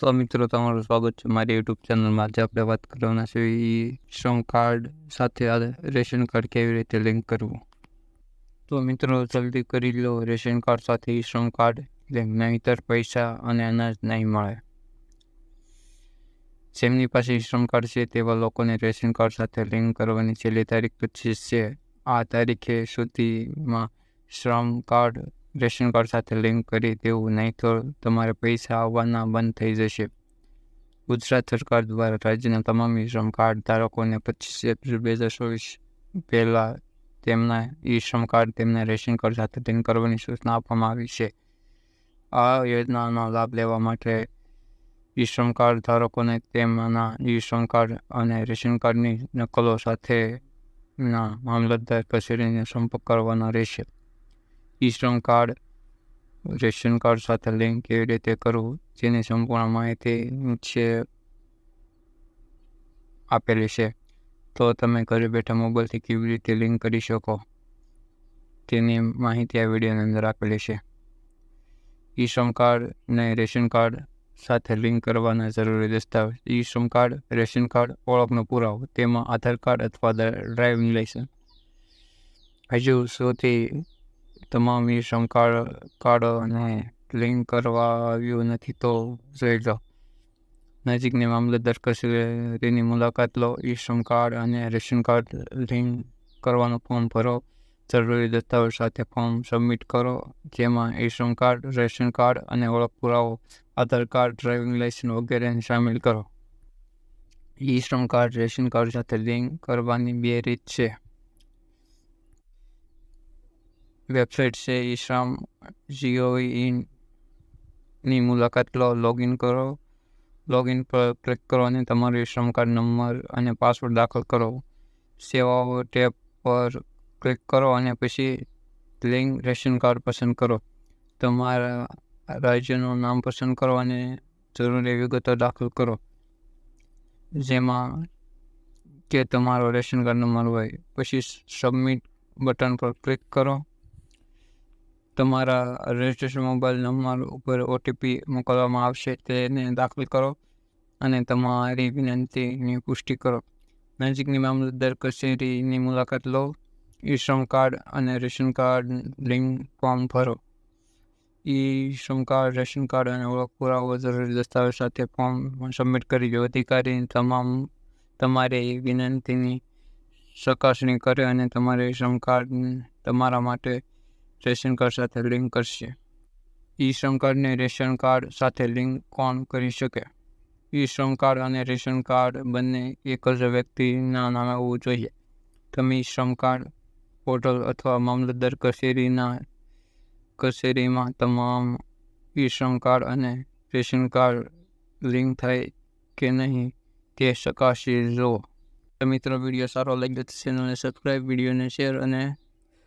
તો મિત્રો, તમારું સ્વાગત છે મારી યુટ્યુબ ચેનલમાં આજે આપણે વાત કરવાના છે ઈ શ્રમ કાર્ડ સાથે રેશન કાર્ડ કેવી રીતે લિંક કરવું. તો, મિત્રો, જલ્દી કરી લો રેશન કાર્ડ સાથે ઈ શ્રમ કાર્ડ. લિંક નહીંતર પૈસા અને અનાજ નહીં મળે. જેમની પાસે શ્રમ કાર્ડ છે, તેવા લોકોને રેશન કાર્ડ સાથે લિંક કરવાની છેલ્લી તારીખ પચીસ છે. આ તારીખે સુધીમાં શ્રમ કાર્ડ રેશન કાર્ડ સાથે લિંક કરી દેવું નહીં તો તમારે પૈસા આવવાના બંધ થઈ જશે. ગુજરાત સરકાર દ્વારા રાજ્યના તમામ ઈ શ્રમ કાર્ડ ધારકોને પચીસ એપ્રિલ બે હજાર ચોવીસ પહેલાં તેમના ઈ શ્રમ કાર્ડ, તેમના રેશન કાર્ડ સાથે લિંક કરવાની સૂચના આપવામાં આવી છે. આ યોજનાનો લાભ લેવા માટે ઈ શ્રમ કાર્ડ ધારકોને તેમના ઈ શ્રમ કાર્ડ અને રેશન કાર્ડની નકલો સાથેના મામલતદાર કચેરીને સંપર્ક કરવાનો રહેશે. E Shram card, ration card સાથે લિંક કેવી રીતે કરવું, જેની સંપૂર્ણ માહિતી નીચે આપેલી છે. તો તમે ઘરે બેઠા મોબાઈલથી કેવી રીતે લિંક કરી શકો, તેની માહિતી આ વિડીયોની અંદર આપેલી છે. ઈ શ્રમ કાર્ડ ને રેશન કાર્ડ સાથે લિંક કરવાના જરૂરી દસ્તાવેજ. ઈ શ્રમ કાર્ડ, રેશન કાર્ડ ઓળખનો પુરાવો, તેમાં આધાર કાર્ડ અથવા ડ્રાઇવિંગ લાઇસન્સ હજુ સુધી તમામ ઈ શ્રમ કાર્ડ કાર્ડોને લિંક કરવા આવ્યું નથી તો જોઈ લો. નજીકની મામલતદાર કચેરીની મુલાકાત લો ઈ શ્રમ કાર્ડ અને રેશન કાર્ડ લિંક કરવાનું ફોર્મ ભરો. જરૂરી દસ્તાવેજ સાથે ફોર્મ સબમિટ કરો, જેમાં ઈ શ્રમ કાર્ડ રેશન કાર્ડ અને ઓળખ પુરાવો, આધાર કાર્ડ ડ્રાઇવિંગ લાઇસન્સ વગેરેને સામેલ કરો. E Shram card ration card સાથે લિંક કરવાની બે રીત છે. વેબસાઇટ છે, ઈ શ્રમ જીઓવી ની મુલાકાત લો, લોગિન કરો. લોગિન પર ક્લિક કરો અને તમારો ઈશ્રમ શ્રમ કાર્ડ નંબર અને પાસવર્ડ દાખલ કરો. સેવાઓ ટેબ પર ક્લિક કરો અને પછી લિંક રેશન કાર્ડ પસંદ કરો. તમારા રાજ્યનું નામ પસંદ કરો અને જરૂરી વિગતો દાખલ કરો. જેમાં કે તમારો રેશન કાર્ડ નંબર હોય. પછી સબમિટ બટન પર ક્લિક કરો. તમારા રજિસ્ટ્રેશન મોબાઈલ નંબર ઉપર ઓટીપી મોકલવામાં આવશે, તેને દાખલ કરો અને તમારી વિનંતીની પુષ્ટિ કરો. નજીકની મામલતદાર કચેરીની મુલાકાત લો, ઈ શ્રમ કાર્ડ અને રેશન કાર્ડ લિંક ફોર્મ ભરો. ઈ શ્રમ કાર્ડ, રેશન કાર્ડ અને ઓળખ પુરાવો જરૂરી દસ્તાવેજ સાથે ફોર્મ સબમિટ કરી દો. અધિકારી તમામ, તમારી વિનંતીની ચકાસણી કરે અને તમારે શ્રમ કાર્ડ તમારા માટે રેશન કાર્ડ સાથે લિંક કરશે. ઈ શ્રમ કાર્ડને રેશન કાર્ડ સાથે લિંક કોણ કરી શકે? ઈ શ્રમ કાર્ડ અને રેશન કાર્ડ બંને એક જ વ્યક્તિના નામે હોવું જોઈએ. તમે ઈ શ્રમ કાર્ડ પોર્ટલ અથવા મામલતદાર કચેરીના કચેરીમાં તમામ ઈ શ્રમ કાર્ડ અને રેશન કાર્ડ લિંક થાય કે નહીં તે શકાશે તો મિત્રો, વીડિયો સારો લાગ્યો તો ચેનલને સબસ્ક્રાઈબ વિડીયોને શેર અને